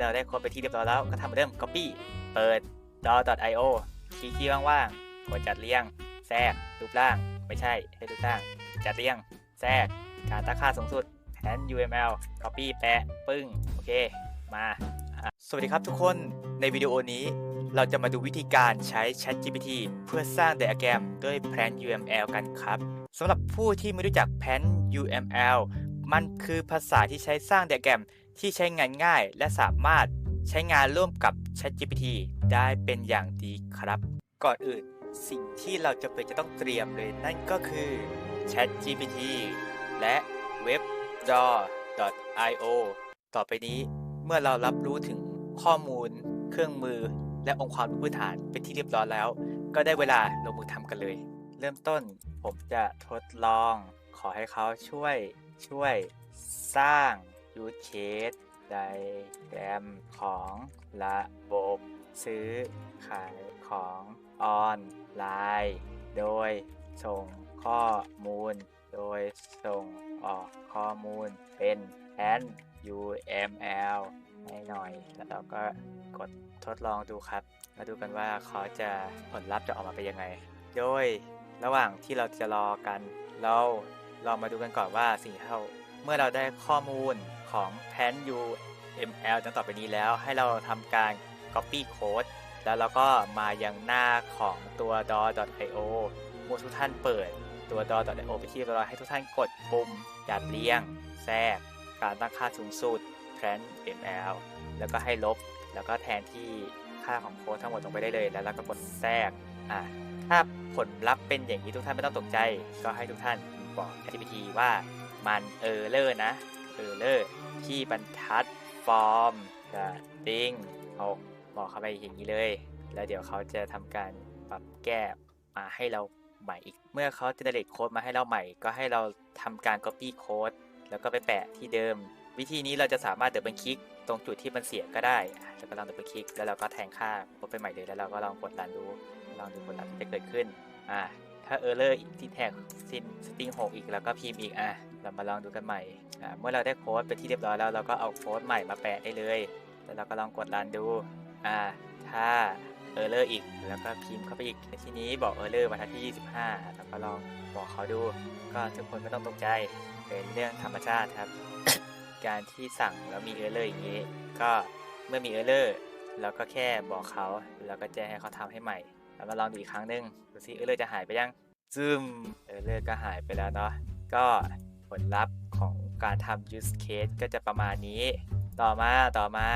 เราได้โค้ดไปที่เรียบร้อยแล้วก็ทำเหมือนเริ่ม copy เปิด dot.io คลิกที่ว่างๆ กดจัดเรียง แทรก รูปร่าง ไม่ใช่ให้รูปร่าง จัดเรียง แทรก การตั้งค่าสูงสุดแทน UML copy แปะ ปึ้ง โอเค มา สวัสดีครับทุกคน ในวิดีโอนี้ เราจะมาดูวิธีการใช้ ChatGPT เพื่อสร้างไดอะแกรมด้วย Plan UML กันครับสำหรับผู้ที่ไม่รู้จัก Plan UML มันคือภาษาที่ใช้สร้างไดอะแกรม ที่ใช้งานง่ายและสามารถใช้งานร่วมกับ ChatGPT ได้เป็นอย่างดีครับ ก่อนอื่นสิ่งที่เราจะเป็นจะต้องเตรียมเลยนั่นก็คือ ChatGPT และ WebDraw.io ต่อไปนี้เมื่อเรารับรู้ถึงข้อมูล เครื่องมือ และองค์ความรู้พื้นฐานเป็นที่เรียบร้อยแล้ว ก็ได้เวลาลงมือทำกันเลย เริ่มต้นผมจะทดลอง ขอให้เขาช่วยช่วย สร้าง use case ไดแกรมของระบบซื้อขายของออนไลน์ โดยส่งข้อมูล โดยส่งออกข้อมูลเป็นแอน UML ให้หน่อย แล้วเราก็กดทดลองดูครับ มาดูกันว่าเขาจะผลลัพธ์จะออกมาเป็นยังไง โดยระหว่างที่เราจะรอกัน เราลองมาดูกันก่อนว่าสิ่งที่เราเมื่อเราได้ข้อมูล ของแผน UML ดังต่อไปนี้แล้ว ให้เราทำการ Copy Code แล้วเราก็มายังหน้าของตัว DAW.io เมื่อทุกท่านเปิดตัว DAW.io ไปที่เรียบอยให้ทุกท่านกดปุ่มจัดเรียง แทรก การตั้งค่าสูงสุด Plan ML แล้วก็ให้ลบ แล้วก็แทนที่ค่าของโค้ดทั้งหมดลงไปได้เลย แล้วเราก็กดแทรกอะถ้าผลลัพธ์เป็นอย่างนี้ทุกท่านไม่ต้องตกใจ ก็ให้ทุกท่านบอก ChatGPT ว่ามันเออร์เลอร์นะ เออร์เลอร์ที่บรรทัด ฟอร์มจะติ้งเอาบอกเข้าไปอย่างนี้เลย แล้วเดี๋ยวเขาจะทำการปรับแก้มาให้เราใหม่อีก เมื่อเขาจะเดเลตโค้ดมาให้เราใหม่ ก็ให้เราทำการ Copy โค้ดแล้วก็ไปแปะที่เดิม วิธีนี้เราจะสามารถเดินบันคลิกตรงจุดที่มันเสียก็ได้แล้วก็ลองเดินบันคลิก แล้วเราก็แทงค่าโค้ดไปใหม่เลย แล้วเราก็ลองกดรันดู ลองดูผลลัพธ์ที่จะเกิดขึ้น อ่า ถ้าเออร์เลอร์ที่แท็กซินสติงหกอีก แล้วก็พิมพ์อีก อะ เรามาลองดูกันใหม่เมื่อเราได้โค้ดเป็นที่เรียบร้อยแล้วเราก็เอาโค้ดใหม่มาแปะได้เลย แล้วเราก็ลองกดรันดูถ้าเออร์เลอร์อีก แล้วก็พิมพ์เข้าไปอีกในที่นี้บอกเออร์เลอร์มาทันที่ 25 แล้วก็ลองบอกเขาดู ก็ทุกคนไม่ต้องตกใจ เป็นเรื่องธรรมชาติครับ การที่สั่งแล้วมีเออร์เลอร์อย่างนี้ ก็เมื่อมีเออร์เลอร์เราก็แค่บอกเขาแล้วก็แจ้งให้เขาทำให้ใหม่ แล้วมาลองดูอีกครั้งหนึ่งดูซิเออร์เลอร์จะหายไปยัง ซึมเออร์เลอร์ก็หายไปแล้วเนาะ ก็ ผลลัพธ์ของการทำ use case ก็จะประมาณนี้ ต่อมาต่อมา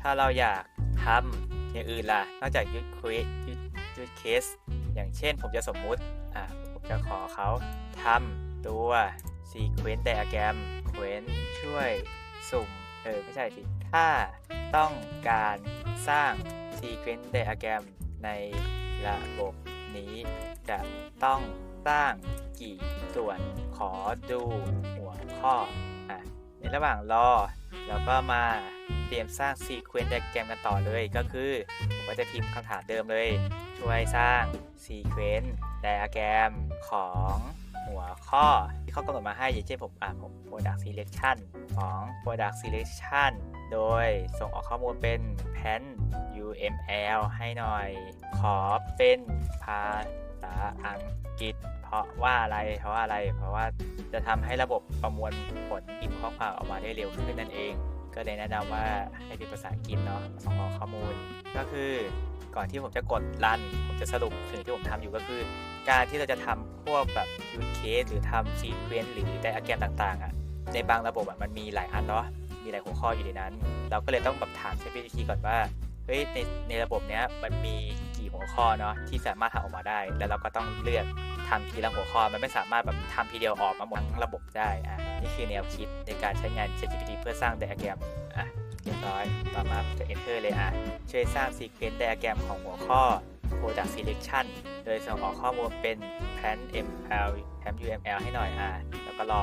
ถ้าเราอยากทำอย่างอื่นล่ะ นอกจาก use case use use case อย่างเช่นผมจะสมมุติอะผมจะขอเขาทำตัว sequence diagram sequence ช่วยสุ่ม เออ ไม่ใช่สิ ถ้าต้องการสร้าง sequence diagram ในระบบนี้จะต้อง ร้างกี่ส่วนขอดูหัวข้ออะในระหว่างรอแล้วก็มาเตรียมสร้าง sequence diagram กันต่อเลยก็คือผมก็จะพิมพ์คำถามเดิมเลย ช่วยสร้าง sequence diagram ของหัวข้อที่เขากำหนดมาให้อย่างเช่นผมอะผม product selection ของ product selection โดยส่งออกข้อมูลเป็น pan UML ให้หน่อย ขอเป็นภา ษาอังกฤษ เพราะว่าอะไรเพราะว่าอะไร เพราะว่าจะทำให้ระบบประมวลผลอินข้อความออกมาได้เร็วขึ้นนั่นเอง ก็เลยแนะนำว่าให้เป็นภาษาอังกฤษเนาะส่งออข้อมูล ก็คือก่อนที่ผมจะกดรันผมจะสรุปสิ่งที่ผมทำอยู่ก็คือ การที่เราจะทำพวกแบบ use case หรือทำ sequence หรือ diagram ต่างๆอะในบางระบบอะมันมีหลายอันเนาะมีหลายหัวข้ออยู่ในนั้น เราก็เลยต้องแบบถาม ChatGPT ก่อนว่าเฮ้ยในในระบบเนี้ยมันมี กี่หัวข้อเนาะที่สามารถทำออกมาได้ แล้วเราก็ต้องเลือกทำทีละหัวข้อมันไม่สามารถแบบทำทีเดียวออกมาหมดทั้งระบบได้อะนี่คือแนวคิดในการใช้งาน ChatGPT เพื่อสร้าง diagram อะเรียบร้อยต่อมาจะ enter เลยอะช่วยสร้าง sequence diagram ของหัวข้อ product selection โดยส่งออกข้อมูลเป็น plan ml plan uml ให้หน่อยอะแล้วก็รอ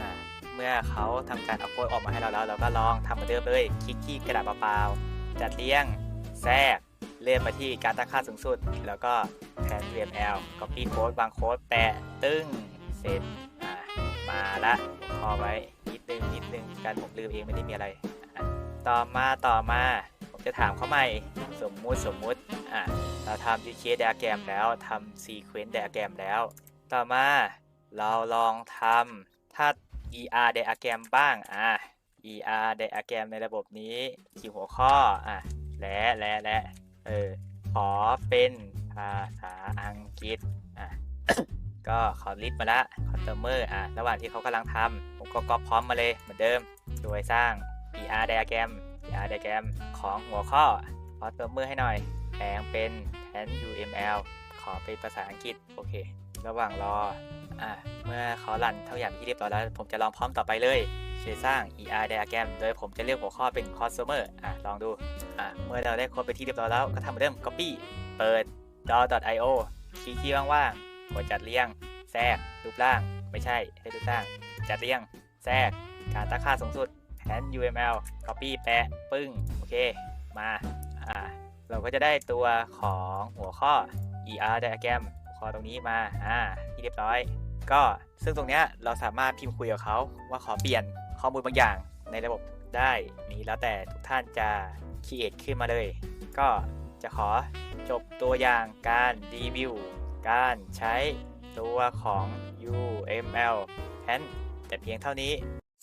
อะเมื่อเขาทำการเอาโค้ดออกมาให้เราแล้ว เราก็ลองทำเหมือนเดิมเลยคลิกที่กระดาษเปล่าจัดเรียงแทรก เลื่อนมาที่การตั้งค่าสูงสุด แล้วก็แทน UML copy โค้ดวางโค้ดแปะตึ้งเสร็จอะมาละพอไว้นิดนึงนิดนึงการผมลืมเองไม่ได้มีอะไร ต่อมาต่อมาผมจะถามเขาใหม่ สมมุติสมมุติอะเราทำ UK diagram แล้วทำ sequence diagram แล้ว ต่อมาเราลองทำถ้า ER diagram บ้างอะ ER diagram ในระบบนี้กี่หัวข้ออะและและและ เออ ขอเป็นภาษาอังกฤษ อะ ก็ขอลิสต์มาละคอนเทมเมอร์อะ ระหว่างที่เขากำลังทำผมก็ก๊อปพร้อมมาเลยเหมือนเดิม โดยสร้าง ER diagram ER diagram ของหัวข้อคอนเทมเมอร์ให้หน่อย แปลงเป็นแทน UML ขอเป็นภาษาอังกฤษ โอเค ระหว่างรอ อะ เมื่อเขารันเท่าอย่างที่เรียบร้อยแล้ว ผมจะลองพร้อมต่อไปเลย ช่วยสร้าง ER diagram โดยผมจะเรียกหัวข้อเป็น customer อะลองดูอะเมื่อเราได้โค้ดไปที่เรียบร้อยแล้วก็ทำเหมือนเดิม copy เปิด dot.io คีย์คีย์ว่างๆกดจัดเรียง แทรก รูปร่าง ไม่ใช่ให้รูปร่าง จัดเรียง แทรก การตั้งค่าสูงสุดแทน UML copy แปะ ปึ้ง โอเค มาอ่าเราก็จะได้ตัวของหัวข้อ ER diagram หัวข้อตรงนี้มาอ่าที่เรียบร้อย ก็ซึ่งตรงเนี้ยเราสามารถพิมพ์คุยกับเขาว่าขอเปลี่ยน ข้อมูลบางอย่างในระบบได้นี้แล้วแต่ทุกท่านจะคีเอทขึ้นมาเลย ก็จะขอจบตัวอย่างการรีวิว การใช้ตัวของ UML แทนแต่เพียงเท่านี้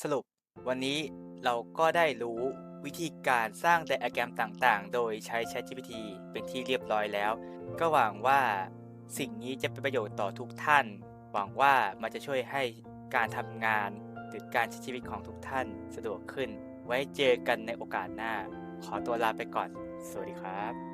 สรุปวันนี้เราก็ได้รู้วิธีการสร้างไดอะแกรมต่างๆ โดยใช้ ChatGPT เป็นที่เรียบร้อยแล้ว ก็หวังว่าสิ่งนี้จะเป็นประโยชน์ต่อทุกท่าน หวังว่ามันจะช่วยให้การทำงาน หรือการใช้ชีวิตของทุกท่านสะดวกขึ้น ไว้เจอกันในโอกาสหน้า ขอตัวลาไปก่อน สวัสดีครับ